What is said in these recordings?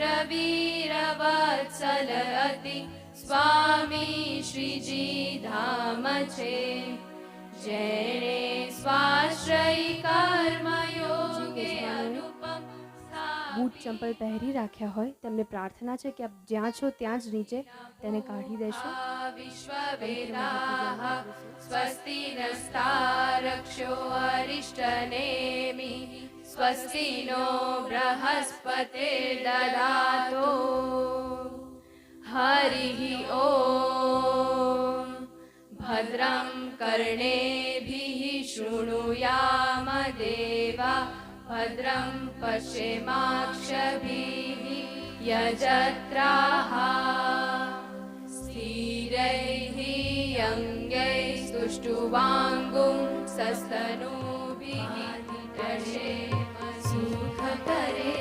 રવીરવત્સલ અતિ સ્વામી શ્રીજી ધામ છે જેણે સ્વાશ્રય કર્મ યોગે અનુપમ બૂટ ચંપલ પહેરી રાખ્યા હોય તેમને પ્રાર્થના છે કે આપ જ્યાં છો ત્યાં જ નીચે તેને કાઢી દેશો. વિશ્વ વિશ્વવેદા સ્વસ્તિ નસ્તારક્ષો અરિષ્ટનેમી स्वस्ति नो बृहस्पतिर्ददातु हरिः ॐ भद्रं कर्णेभिः शृणुयाम देवा भद्रं पश्येमाक्षभिः यजत्राः स्थिरैः अङ्गैः स्तुष्टुवाङ्गुं सस्तनूभिः दशेम करे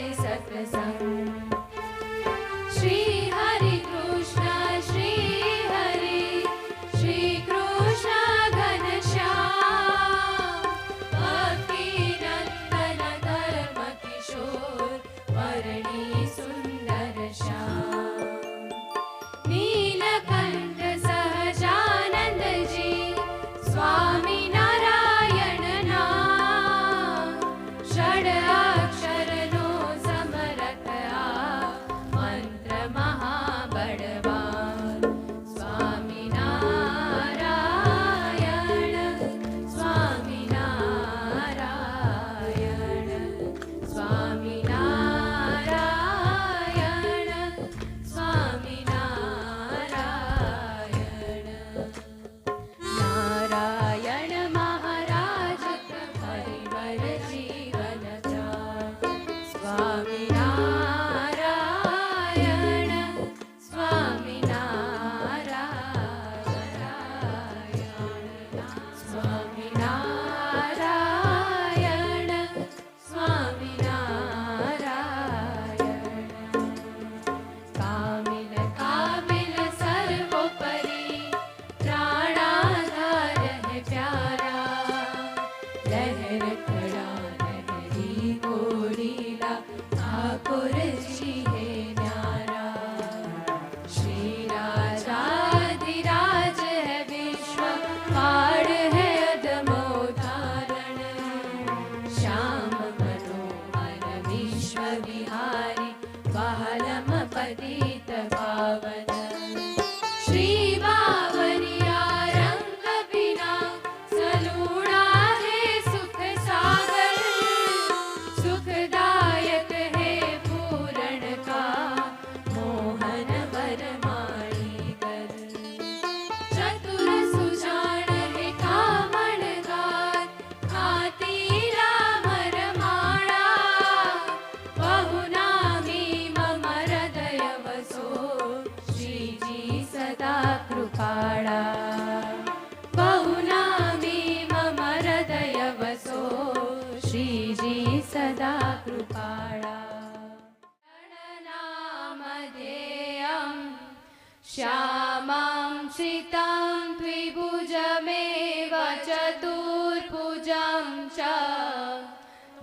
श्यामां श्रितां द्विभुजमेव चतुर्भुजं च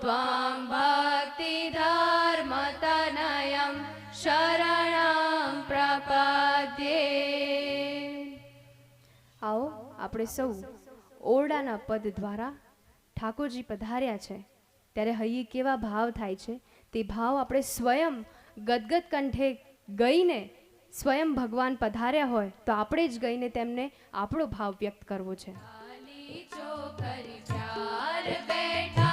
त्वां भक्तिधर्मतनयं शरणं प्रपद्ये આવો આપણે સૌ ઓરડાના પદ દ્વારા ઠાકોરજી પધાર્યા છે ત્યારે હૈયે કેવા ભાવ થાય છે તે ભાવ આપણે સ્વયં ગદગદ કંઠે ગઈને સ્વયં ભગવાન પધાર્યા હોય તો આપણે જ ગઈને તેમને આપણો ભાવ વ્યક્ત કરવો છે. काली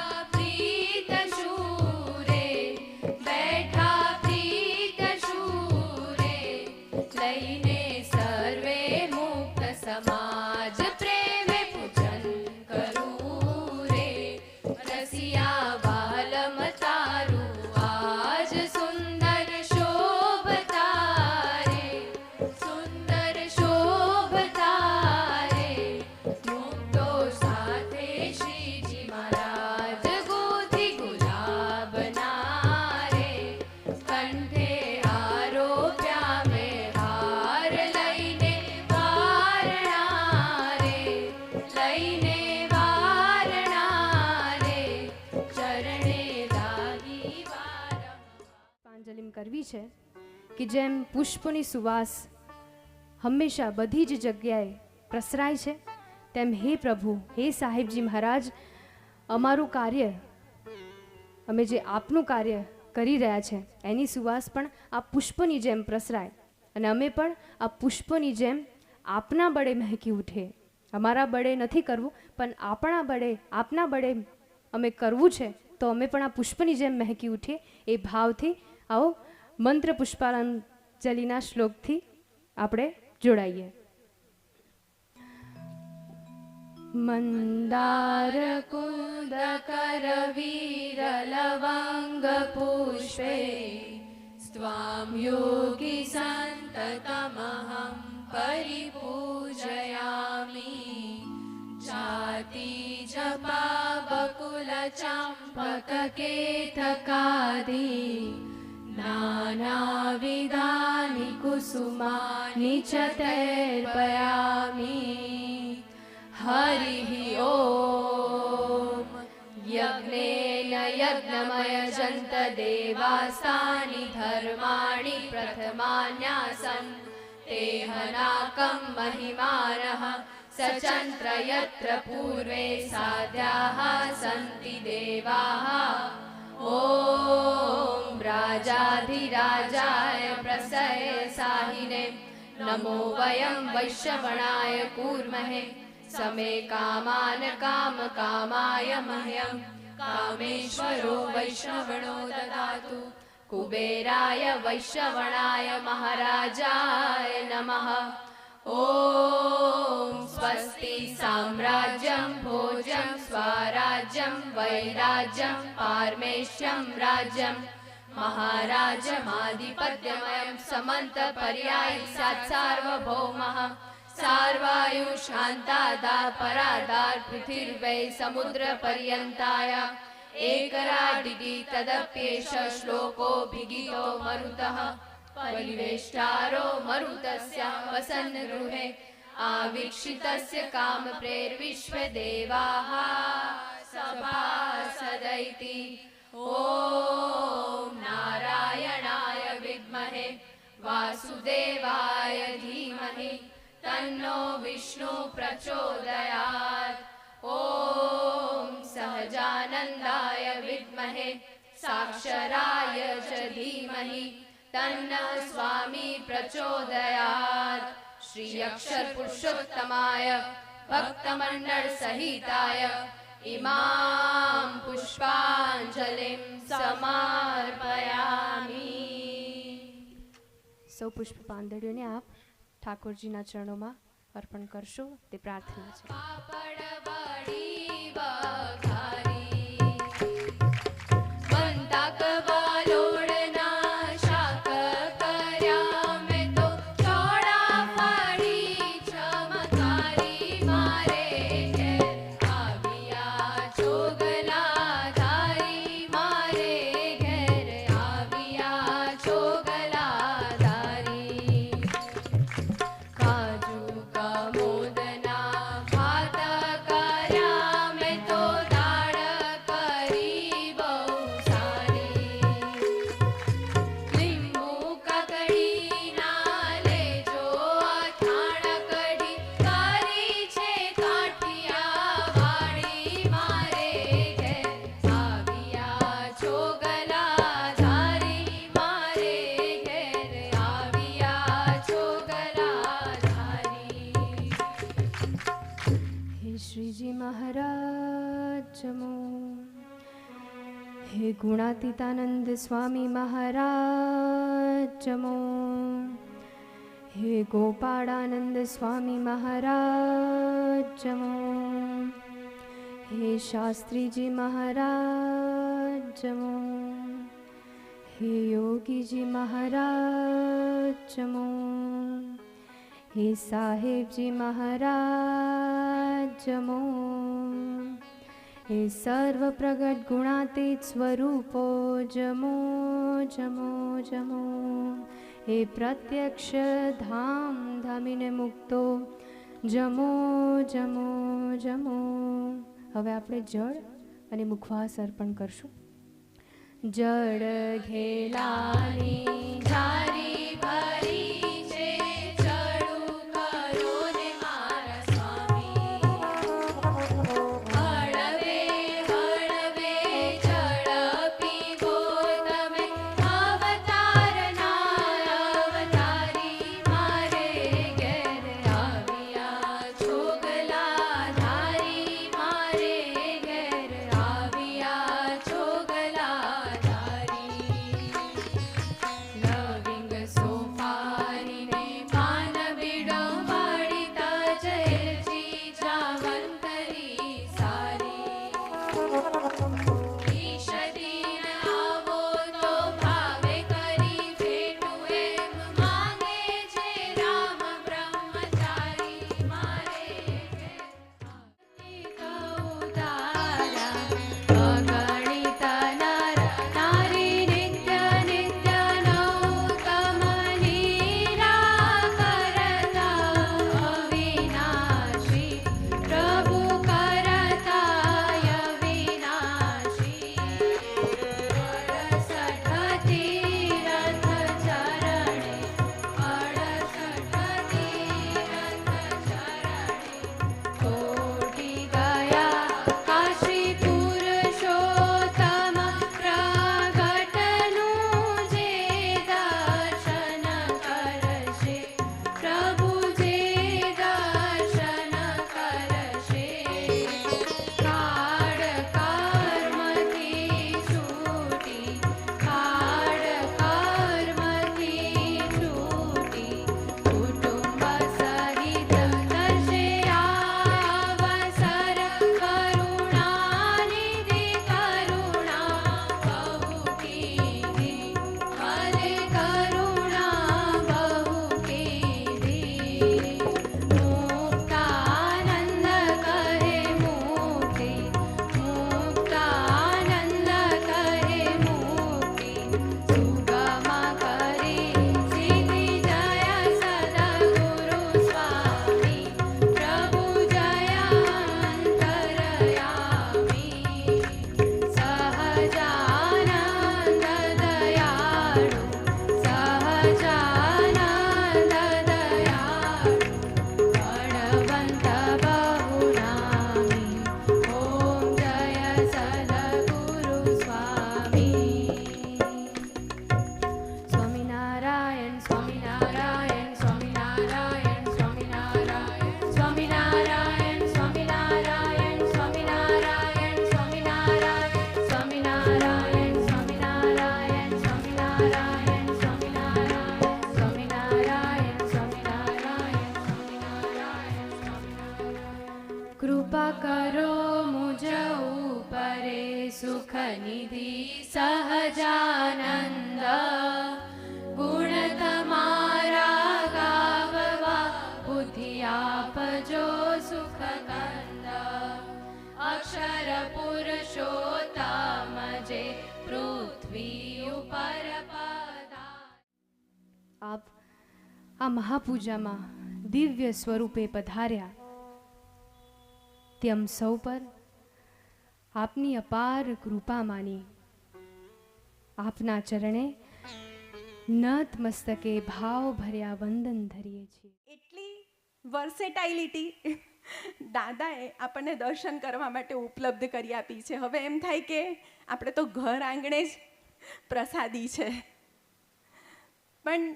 છે કે જેમ પુષ્પની સુવાસ હંમેશા બધી જ જગ્યાએ પ્રસરાય છે, તેમ હે પ્રભુ, હે સાહેબજી મહારાજ, અમારું કાર્ય, અમે જે આપનું કાર્ય કરી રહ્યા છે, એની સુવાસ પણ આ પુષ્પની જેમ પ્રસરાય અને અમે પણ આ પુષ્પની જેમ આપના બળે મહેકી ઉઠે. અમારા બળે નથી કરવું, પણ આપણા બળે, આપના બળે અમે કરવું છે, તો અમે પણ આ પુષ્પની જેમ મહેકી ઉઠીએ એ ભાવથી આવો મંત્ર પુષ્પાંજલિના શ્લોકથી આપણે જોડાઈએ મંદાર કુંદ करवीरलवङ्गपुष्पे स्वां योगी सन्ततमहं परिपूजयामि जाति जपाबकुलचम्पककेतकादि नानाविधानि कुसुमानि च तैर्पयामि। हरिः ॐ यज्ञेन यज्ञमयजन्त देवास्तानि धर्माणि प्रथमान्यासन् तेहनाकं महिमानः सचन्त्र यत्र पूर्वे साध्याः सन्ति देवाः। ॐ राजाधिराजाय प्रसय साहिने नमो वयं वैश्रवणाय कूर्महे समे कामान् कामकामाय मह्यं कामेश्वरो वैश्रवणो ददातु कुबेराय वैश्रवणाय महाराजाय नमः ॐ स्वस्ति साम्राज्यं भोजं स्वराज्यं वैराज्यं पारमेष्यं राज्यं महाराजमाधिपत्यमयं समन्तपर्यायि सात् सार्वभौमः सार्वायुशान्तादा परादार् पृथिर्वै समुद्रपर्यन्ताय एकराडिगि तदप्येष श्लोकोऽभिगीतो मरुतः परिवेष्टारो मरुतस्य वसन् गृहे आवीक्षितस्य कामप्रेर्विश्वदेवाः सभासदैति ॐ नारायणाय विद्महे वासुदेवाय धीमहि तन्नो विष्णु प्रचोदयात् ॐ सहजानन्दाय विद्महे साक्षराय च धीमहि तन्नः स्वामी प्रचोदयात् श्री अक्षरपुरुषोत्तमाय भक्तमण्डलसहिताय इमां पुष्पाञ्जलिं समर्पयामि સૌ પુષ્પ પાંદડીઓને આપ ઠાકોરજીના ચરણોમાં અર્પણ કરશો તે પ્રાર્થના છે. શ્રીજી મહારાજ જમો હે ગુણાતીતાનંદ સ્વામી મહારાજમો હે ગોપાળાનંદ સ્વામી મહારાજમો હે શાસ્ત્રીજી મહારાજમો હે યોગીજી મહારાજ જમો હે સાહેબજી મહારાજ જમો હે સર્વ પ્રગટ ગુણાતીત સ્વરૂપો જમો જમો જમો હે પ્રત્યક્ષ ધામ ધામીને મુક્તો જમો જમો જમો હવે આપણે જળ અને મુખવાસ અર્પણ કરશું. જળ ઘેલાની ધારી સહજાનંદ ગુણ તમારા ગાવવા બુદ્ધિ આપજો સુખ કંદ અક્ષર પુરુષોત્તમ જે પૃથ્વી ઉપર આપ આ મહાપૂજામાં દિવ્ય સ્વરૂપે પધાર્યા. તેમ સૌ પર આપની અપાર કૃપા માની આપના ચરણે નત મસ્તકે ભાવ ભર્યા વંદન ધરીએ છીએ. એટલી વર્સેટાઇલિટી દાદાએ આપણને દર્શન કરવા માટે ઉપલબ્ધ કરી આપી છે. હવે એમ થાય કે આપણે તો ઘર આંગણે જ પ્રસાદી છે. પણ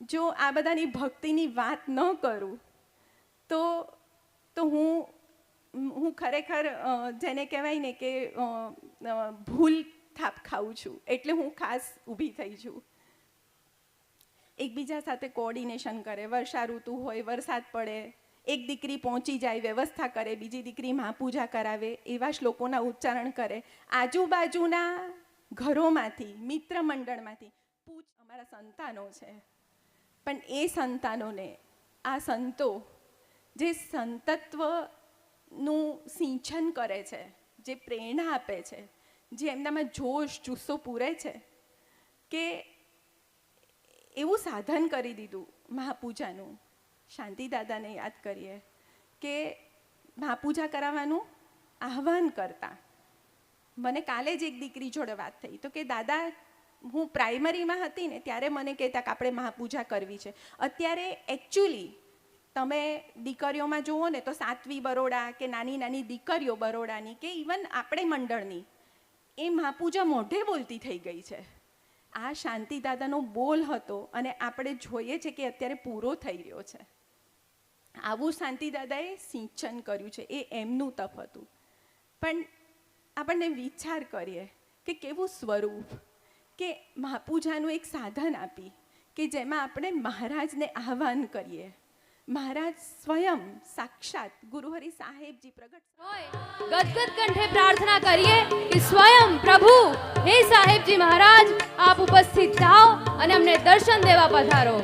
જો આ બધાની ભક્તિની વાત ન કરું, તો તો હું હું ખરેખર જેને કહેવાય ને કે ભૂલ થાપ ખાઉં છું. એટલે હું ખાસ ઊભી થઈ છું. એકબીજા સાથે કોઓર્ડિનેશન કરે, વર્ષા ઋતુ હોય, વરસાદ પડે, એક દીકરી પહોંચી જાય, વ્યવસ્થા કરે, બીજી દીકરી માં પૂજા કરાવે, એવા શ્લોકોના ઉચ્ચારણ કરે. આજુબાજુના ઘરોમાંથી, મિત્ર મંડળમાંથી, પૂછ અમારા સંતાનો છે. પણ એ સંતાનોને, આ સંતો, જે સંતત્વનું સિંચન કરે છે, જે પ્રેરણા આપે છે જે એમનામાં જોશ, જુસ્સો પૂરે છે, કે એવું સાધન કરી દીધું મહાપૂજાનું. શાંતિ દાદાને યાદ કરીએ કે મહાપૂજા કરાવવાનું આહવાન કરતા. મને કાલે જ એક દીકરી જોડે વાત થઈ તો કે, દાદા, હું પ્રાઇમરીમાં હતી ને ત્યારે મને કહેતા કે આપણે મહાપૂજા કરવી છે. અત્યારે એકચ્યુઅલી તમે દીકરીઓમાં જુઓ ને તો સાતવી બરોડા કે નાની નાની દીકરીઓ બરોડાની કે ઇવન આપણે મંડળની એ મહાપૂજા મોઢે બોલતી થઈ ગઈ છે. આ શાંતિ દાદાનો બોલ હતો અને આપણે જોઈએ છે કે અત્યારે પૂરો થઈ રહ્યો છે. આવું શાંતિ દાદાએ સિંચન કર્યું છે, એ એમનું તપ હતું. પણ આપણને વિચાર કરીએ કે કેવું સ્વરૂપ, કે મહાપૂજાનું એક સાધન આપી, કે જેમાં આપણે મહારાજને આહ્વાન કરીએ. મહારાજ સ્વયં સાક્ષાત ગુરુહરિ સાહેબજી પ્રગટ ગદગદ કંઠે પ્રાર્થના કરીએ કે સ્વયં પ્રભુ હે સાહેબજી મહારાજ, આપ ઉપસ્થિત થાઓ અને અમને દર્શન દેવા પધારો.